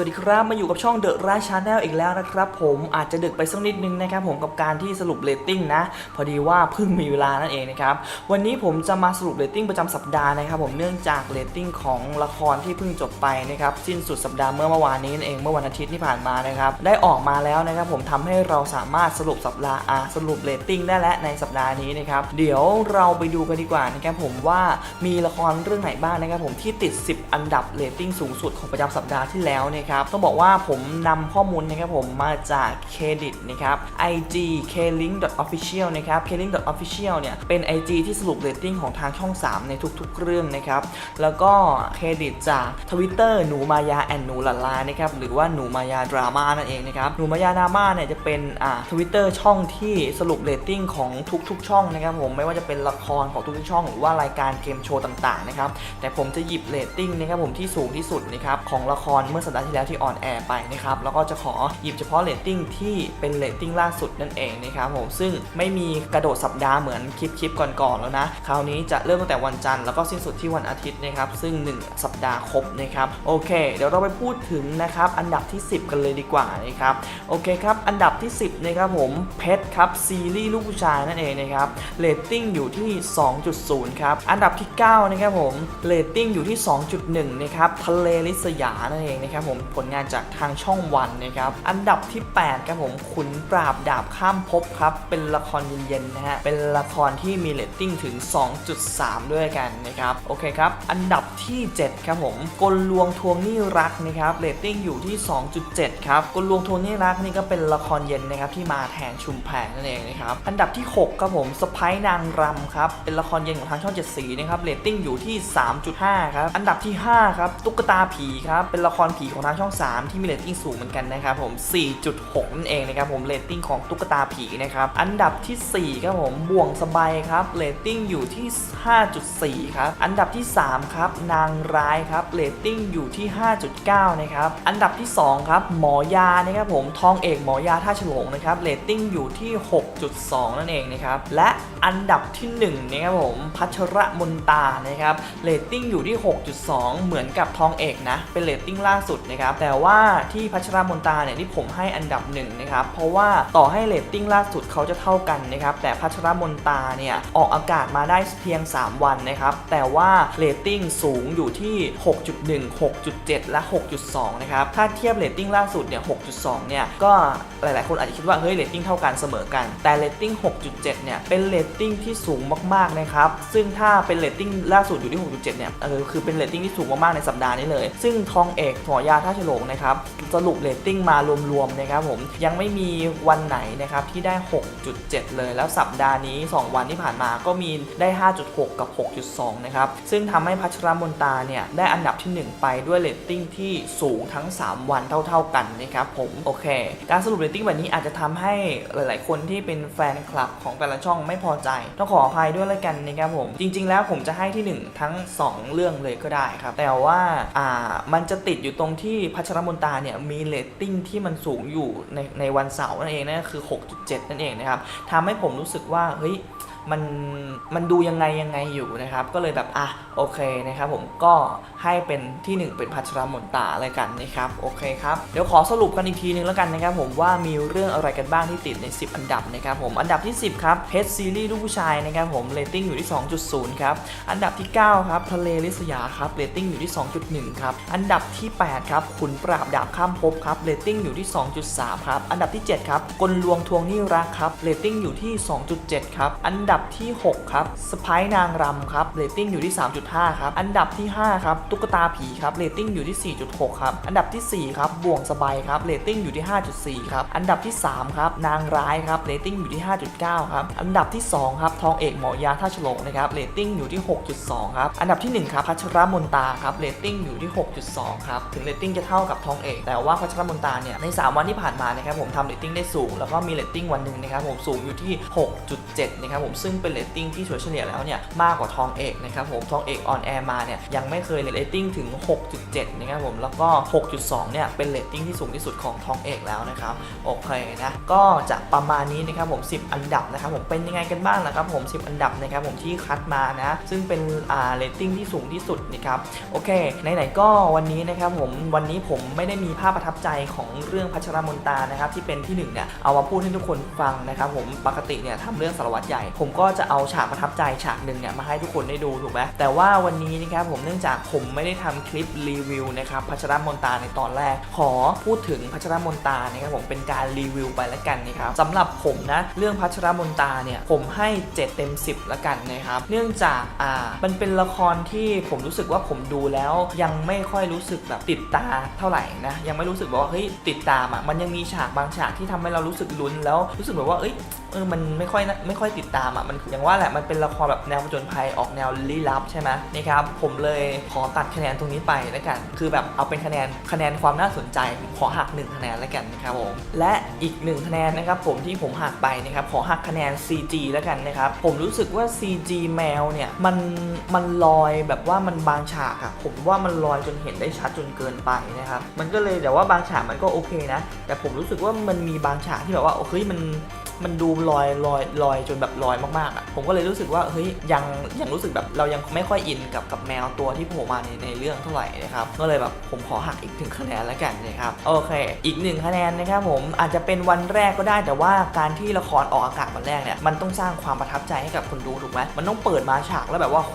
สวัสดีครับมาอยู่กับช่องเดอะราชาแนลอีกแล้วนะครับผมอาจจะดึกไปสักนิดนึงนะครับผมกับการที่สรุปเรตติ้งนะ พอดีว่าเพิ่งมีเวลานั่นเองนะครับวันนี้ผมจะมาสรุปเรตติ้งประจำสัปดาห์นะครับผมเนื่องจากเรตติ้งของละครที่เพิ่งจบไปนะครับสิ้นสุดสัปดาห์เมื่อเมื่อวานนี้นั่นเองเมื่อวันอาทิตย์ที่ผ่านมานะครับได้ออกมาแล้วนะครับผมทำให้เราสามารถสรุปสัปดาห์สรุปเรตติ้งได้แล้วในสัปดาห์นี้นะครับเดี๋ยวเราไปดูกันดีกว่านะครับผมว่ามีละครเรื่องไหนบ้างนะครับผมที่ติด 10 อันดับเรตติ้งสูงสุดของประจำสัปดาห์ที่แล้วนะครับต้องบอกว่าผมนำข้อมูลนะครับผมมาจากเครดิตนะครับ IG klink.official นะครับ klink.official เนี่ยเป็น IG ที่สรุปเรตติ้งของทางช่อง 3 ในทุกๆ เรื่องนะครับ แล้วก็เครดิตจาก Twitter หนูมายาแอนหนูหลลานะครับหรือว่าหนูมายาดราม่านั่นเองนะครับหนูมายาดราม่าเนี่ยจะเป็นอ่าทวิตเตอร์ช่องที่สรุปเรตติ้งของทุกๆ ช่องนะครับผมไม่ว่าจะเป็นละครของทุกๆช่อง หรือว่ารายการเกมโชว์ต่างๆนะครับแต่ผมจะหยิบเรตติ้งนะครับผมที่สูงที่สุดนะครับของละครเมื่อสัปดาห์ที่แล้วแล้วที่ออนแอร์ไปนะครับแล้วก็จะขอหยิบเฉพาะเรตติ้งที่เป็นเรตติ้งล่าสุดนั่นเองนะครับผมซึ่งไม่มีกระโดดสัปดาห์เหมือนคลิปคลิปก่อนๆแล้วนะ คราวนี้จะเริ่มตั้งแต่วันจันทร์แล้วก็สิ้นสุดที่วันอาทิตย์นะครับซึ่ง 1 สัปดาห์ครบนะครับโอเค เดี๋ยวเราไปพูดถึงนะครับอันดับที่ 10 กันเลยดีกว่านะครับโอเคครับอันดับที่ 10นะครับผมเพชรครับซีรีส์ลูกผู้ชายนั่นเองนะครับเรตติ้งอยู่ที่ 2.0 ครับ อันดับที่ 9 นะครับผมเรตติ้งอยู่ที่ 2.1 นะครับทะเลลิสยานั่นเองนะครับผมผลงานจากทางช่องวันนะครับ อันดับที่ 8 ครับผมขุนปราบดาบข้ามภพครับ เป็นละครเย็นๆนะฮะ เป็นละครที่มีเรตติ้งถึง 2.3 ด้วยกันนะครับ โอเคครับ อันดับที่ 7 ครับผมกลลวงทวงหนี้รักนะครับ เรตติ้งอยู่ที่ 2.7 ครับ กลลวงทวงหนี้รักนี่ก็เป็นละครเย็นนะครับที่มาแทนชุมแพนั่นเองนะครับ อันดับที่ 6 ครับผมสไปนางรำครับ เป็นละครเย็นของทางช่องเจ็ดสีนะครับ เรตติ้งอยู่ที่ 3.5 ครับ อันดับที่ 5 ครับ ตุ๊กตาผีครับ เป็นละครผีของทางช่อง 3 ที่มีเรตติ้งสูงเหมือนกันนะครับผม 4.6 นั่นเองนะครับผมเรตติ้งของตุ๊กตาผีนะครับอันดับทีสี่ 4 ครับผมบ่วงสบายครับเรตติ้งอยู่ที่ 5.4 ครับ อันดับที่ 3 ครับ นางร้ายครับเรตติ้งอยู่ที่ 5.9 นะครับ อันดับที่ 2 ครับ หมอยานะครับผมทองเอกหมอยาท่าฉลงนะครับเรตติ้งอยู่ที่ 6.2 นั่นเองนะครับและอันดับที่1นะครับผมพัชระมนตานะครับเรตติ้งอยู่ที่ 6.2 เหมือนกับทองเอกนะเป็นเรตติ้งล่าสุดนะครับแต่ว่าที่พัชระมนตาเนี่ยที่ผมให้อันดับหนึ่งนะครับเพราะว่าต่อให้เรตติ้งล่าสุดเขาจะเท่ากันนะครับแต่พัชระมนตาเนี่ยออกอากาศมาได้เพียง 3 วันนะครับแต่ว่าเรตติ้งสูงอยู่ที่ 6.1 6.7 และ 6.2 นะครับถ้าเทียบเรตติ้งล่าสุดเนี่ย 6.2 เนี่ยก็หลาย ๆ คนอาจจะคิดว่าเฮ้ยเรตติ้งเท่ากันเสมอกัน แต่เรตติ้ง 6.7 เนี่ยเป็นเรตติ้งที่สูงมาก ๆ นะครับ ซึ่งถ้าเป็นเรตติ้งล่าสุดอยู่ที่ 6.7 เนี่ยเออคือเป็นเรตติ้งที่สูงมาก ๆ ในสัปดาห์นี้เลย ซึ่งทองเอกหัวยาทาฉลงนะครับสรุปเรตติ้งมารวมๆนะครับผมยังไม่มีวันไหนนะครับที่ได้ 6.7 เลย แล้วสัปดาห์นี้ 2 วันที่ผ่านมาก็มีได้ 5.6 กับ 6.2 นะครับซึ่งทำให้พัชรมนตาเนี่ยได้อันดับที่ 1 ไปด้วยเรตติ้งที่สูงทั้ง 3 วันเท่า ๆกันนะครับผมโอเค การสรุปเรตติ้งแบบนี้อาจจะทำให้หลาย ๆ คนที่เป็นแฟนคลับของแต่ละช่องไม่พอใจต้องขออภัยด้วยแล้วกันนะครับผมจริง ๆ แล้วผมจะให้ที่ 1 ทั้ง 2 เรื่องเลยก็ได้ครับแต่ว่าอ่ามันจะติดอยู่ตรงที่พัชรมนตาเนี่ยมีเลตติ้งที่มันสูงอยู่ในในวันเสาร์นั่นเองนั่นก็คือ 6.7 นั่นเองนะครับทำให้ผมรู้สึกว่าเฮ้ยมันมันดูยังไงยังไงอยู่นะครับ ก็เลยแบบอะโอเคนะครับผมก็ให้เป็นที่ 1 เป็นพัชรมนตาอะไรกันนะครับโอเคครับเดี๋ยวขอสรุปกันอีกทีนึงแล้วกันนะครับผมว่ามีเรื่องอะไรกันบ้างที่ติดใน 10 อันดับนะครับผมอันดับที่ 10 ครับเพชรซีรีส์ลูกผู้ชายนะครับผมเรตติ้งอยู่ที่ 2.0 ครับ อันดับที่ 9 ครับ ทะเลลิสยาครับเรตติ้งอยู่ที่ 2.1 ครับ อันดับที่ 8 ครับขุนปราบดาบข้ามภพครับเรตติ้งอยู่ที่ 2.3 ครับ อันดับที่ 7 ครับกลลวงทวงนี้รักครับเรตติ้งอยู่ที่ 2.7 ครับอันดับที่ 6 ครับสไปนางรำครับเรตติ้งอยู่ที่ 3.5 ครับ อันดับที่ 5 ครับ ตุ๊กตาผีครับเรตติ้งอยู่ที่ 4.6 ครับ อันดับทีสี่ 4 ครับบ่วงสบายครับเรตติ้งอยู่ที่ 5.4 ครับ อันดับที่ 3 ครับ นางร้ายครับเรตติ้งอยู่ที่ 5.9 ครับ อันดับที่ 2 ครับ ทองเอกหมอยาท่าฉลงนะครับเรตติ้งอยู่ที่ 6.2 ครับ อันดับที่ 1 ครับ พัชรมนตาครับเรตติ้งอยู่ที่ 6.2 ครับ ถึงเรตติ้งจะเท่ากับทองเอก แต่ว่าพัชรมนตาเนี่ย ใน 3 วันที่ผ่านมานะครับผมทำเรตติ้งได้สูง แล้วก็มีเรตติ้งวันหนึ่งนะครับผมสูงอยู่ที่ 6.7 นะครับผมซึ่งเป็นเรตติ้งที่เฉลี่ยแล้วเนี่ยมากกว่าทองเอกนะครับผมทองเอกออนแอร์มาเนี่ยยังไม่เคยเรตติ้งถึง 6.7 นะครับผมแล้วก็ 6.2 เนี่ยเป็นเรตติ้งที่สูงที่สุดของทองเอกแล้วนะครับโอเคนะก็จะประมาณนี้นะครับผม 10 อันดับนะครับผมเป็นยังไงกันบ้างนะครับผม 10 อันดับนะครับผมที่คัดมานะซึ่งเป็นอ่าเรตติ้งที่สูงที่สุดนะครับโอเคไหนๆก็วันนี้นะครับผมวันนี้ผมไม่ได้มีภาพประทับใจของเรื่องพัชรมนตานะครับที่เป็นที่หนึ่งเนี่ยเอามาพูดให้ทุกคนฟังนะครับผมปกติเนี่ยทำเรื่องสารวัตรใหญ่ผมมก็จะเอาฉากประทับใจฉากหนึ่งเนี่ยมาให้ทุกคนได้ดูถูกไหมแต่ว่าวันนี้นะครับผมเนื่องจากผมไม่ได้ทำคลิปรีวิวนะครับพัชรมนตาในตอนแรก ขอพูดถึงพัชรมนตานะครับผมเป็นการรีวิวไปแล้วกันนะครับสำหรับผมนะเรื่องพัชรมนตาเนี่ยผมให้ 7 เต็ม 10แล้วกันนะครับเนื่องจากอ่ามันเป็นละครที่ผมรู้สึกว่าผมดูแล้วยังไม่ค่อยรู้สึกแบบติดตาเท่าไหร่นะยังไม่รู้สึกแบบว่าเฮ้ยติดตามอะมันยังมีฉากบางฉากที่ทำให้เรารู้สึกลุ้นแล้วรู้สึกแบบว่าเอ้ยเออมันไม่ค่อยไม่ค่อยติดตามอะมันอย่างว่าแหละมันเป็นละครแบบแนวผจญภัยออกแนวลี้ลับใช่ไหมนะครับผมเลยขอตัดคะแนนตรงนี้ไปแล้วกัน คือแบบเอาเป็นคะแนนคะแนนความน่าสนใจขอหัก 1 คะแนนแล้วกันนะครับผมและอีก 1 คะแนนนะครับผมที่ผมหักไปนะครับขอหักคะแนน CG แล้วกันนะครับผมรู้สึกว่า CG แมวเนี่ยมันมันลอยแบบว่ามันบางฉากอะผมว่ามันลอยจนเห็นได้ชัดจนเกินไปนะครับมันก็เลยแต่ว่าบางฉากมันก็โอเคนะ แต่ผมรู้สึกว่ามันมีบางฉากที่แบบว่าเฮ้ยมัน มันดูลอยลอยลอยจนแบบลอยมากๆอะผมก็เลยรู้สึกว่าเฮ้ยยังยังรู้สึกแบบเรายังไม่ค่อยอินกับกับแมวตัวที่โผล่มาในในเรื่องเท่าไหร่นะครับก็เลยแบบผมขอหักอีกถึงคะแนนแล้วกันนะครับโอเค อีกหนึ่งคะแนนนะครับผมอาจจะเป็นวันแรกก็ได้แต่ว่าการที่ละครออกอากาศวันแรกเนี่ยมันต้องสร้างความประทับใจให้กับคนดูถูกไหมมันต้องเปิดมาฉากแล้วแบบว่าโห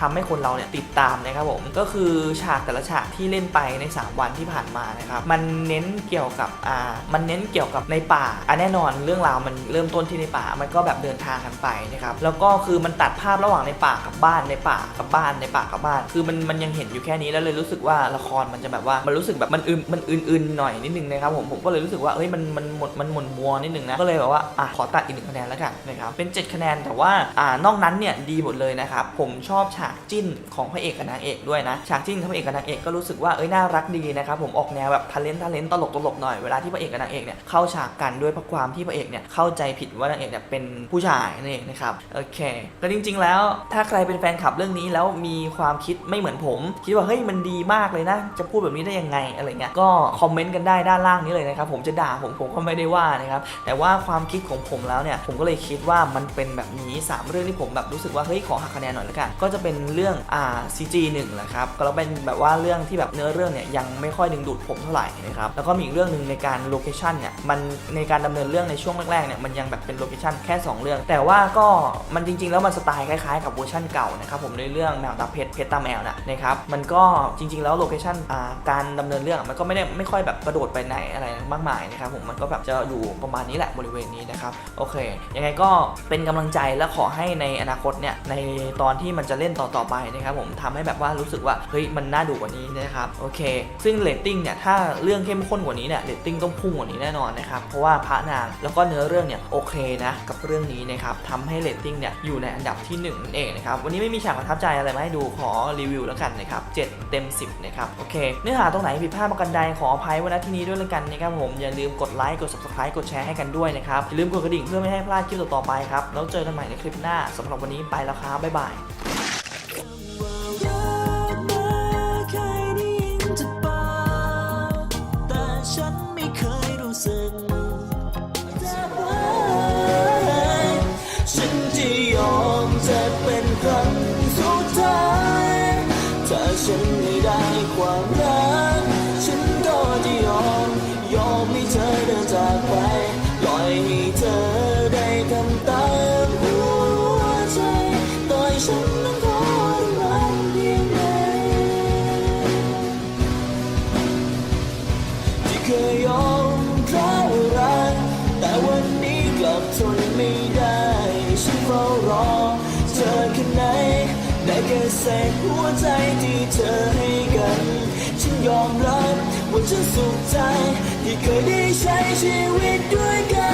ทำให้คนเราเนี่ยติดตามนะครับผมก็คือฉากแต่ละฉากที่เล่นไปใน 3 วันที่ผ่านมานะครับมันเน้นเกี่ยวกับอ่ามันเน้นเกี่ยวกับในป่าอะแน่นอนเรื่องราวมันเริ่มต้นที่ในป่ามันก็แบบเดินทางกันไปนะครับแล้วก็คือมันตัดภาพระหว่างในป่ากับบ้านในป่ากับบ้านในป่ากับบ้าน คือมันมันยังเห็นอยู่แค่นี้แล้วเลยรู้สึกว่าละครมันจะแบบว่ามันรู้สึกแบบมันอึนมันอื่นๆหน่อยนิดนึงนะครับผมผมก็เลยรู้สึกว่าเอ้ยมันมันหมดมันหม่นมัวนิดนึงนะก็เลยแบบว่าอะขอตัดอีกหนึ่งคะแนนแล้วกันนะครับเป็น 7 คะแนนแต่ว่าอ่านอกนั้นเนี่ยดีหมดเลยนะครับผมชอบฉากจิ้นของพระเอกกับนางเอกด้วยนะฉากจิ้นของพระเอกกับนางเอกก็รู้สึกว่าเอ้ยน่ารักดีนะครับผมออกแนวแบบทะเลนทะเลนตลกตลกหน่อยเวลาที่พระเอกกับนางเอกเนี่ยเข้าฉากกันด้วยเพราะความที่พระเอกเนี่ยเข้าใจผิดว่านางเอกเนี่ยเป็นผู้ชายนั่นเองนะครับโอเคก็จริง ๆ แล้วถ้าใครเป็นแฟนคลับเรื่องนี้แล้วมีความคิดไม่เหมือนผม คิดว่าเฮ้ยมันดีมากเลยนะ จะพูดแบบนี้ได้ยังไงอะไรเงี้ยก็คอมเมนต์กันได้ด้านล่างนี้เลยนะครับผมจะด่าผมผมก็ไม่ได้ว่านะครับแต่ว่าความคิดของผมแล้วเนี่ยผมก็เลยคิดว่ามันเป็นแบบนี้สามเรื่องที่ผมแบบรู้สึกว่าเฮ้ยขอหักคะแนนหน่อยละกันก็จะเป็นเรื่องอ่า CG 1แหละครับก็แล้วเป็นแบบว่าเรื่องที่แบบเนื้อเรื่องเนี่ยยังไม่ค่อยดึงดูดผมเท่าไหร่นะครับแล้วก็มีอีกเรื่องหนึ่งในการโลเคชันเนี่ยมันในการดำเนินเรื่องในช่วงแรกๆเนี่ยมันยังแบบเป็นโลเคชันแค่ 2 เรื่อง แต่ว่าก็มันจริง ๆ แล้วมันสไตล์คล้ายๆกับเวอร์ชันเก่านะครับผมในเรื่องแมวตาเพชรเพชรตาแมวนะนะครับมันก็จริง ๆ แล้วโลเคชันอ่าการดำเนินเรื่องมันก็ไม่ได้ไม่ค่อยแบบกระโดดไปไหนอะไรมากมายนะครับผมมันก็แบบจะอยู่ประมาณนี้แหละบริเวณนี้นะครับโอเค ยังไงก็เป็นกำลังใจและขอให้ในอนาคตเนี่ยในตอนที่มันจะเล่นต่อๆไปนะครับผมทำให้แบบว่ารู้สึกว่าเฮ้ยมันน่าดูกว่านี้นะครับโอเค ซึ่งเรตติ้งเนี่ยถ้าเรื่องเข้มข้นกว่านี้เนี่ยเรตติ้งต้องพุ่งกว่านี้แน่นอนนะครับเพราะว่าพระนางแล้วก็เนื้อเรื่องเนี่ยโอเคนะกับเรื่องนี้นะครับทำให้เรตติ้งเนี่ยอยู่ในอันดับที่1นั่นเองนะครับวันนี้ไม่มีฉากประทับใจอะไรมาให้ดูขอรีวิวแล้วกันนะครับ7เต็ม 10นะครับโอเค เนื้อหาตรงไหนผิดพลาดประกันใดขออภัยไว้ณที่นี้ด้วยแล้วกันนะครับผมอย่าลืมกดไลค์กด subscribe กดแชร์ให้กันด้วยนะครับอย่าลืมกดกระดิ่งเพื่อไม่ให้พลาดคลิปต่อๆไปครับแล้วเจอกันใหม่ในคลิปหน้าสำหรับวันนี้ไปแล้วครับบ๊ายบาย ความรัก ฉันก็จะยอม ยอมให้เธอเดินจากไปปล่อยให้เธอได้ทำตามหัวใจต่อยฉันนั้นขอรักเพียงไหนที่เคยยอมเพราะรัก แต่วันนี้กลับทนไม่ได้ ฉันเฝ้ารอเธอแค่ไหนได้แค่เศษหัวใจที่เธอให้กัน ยอมรับว่าฉันสุขใจ ที่เคยได้ใช้ชีวิตด้วยกัน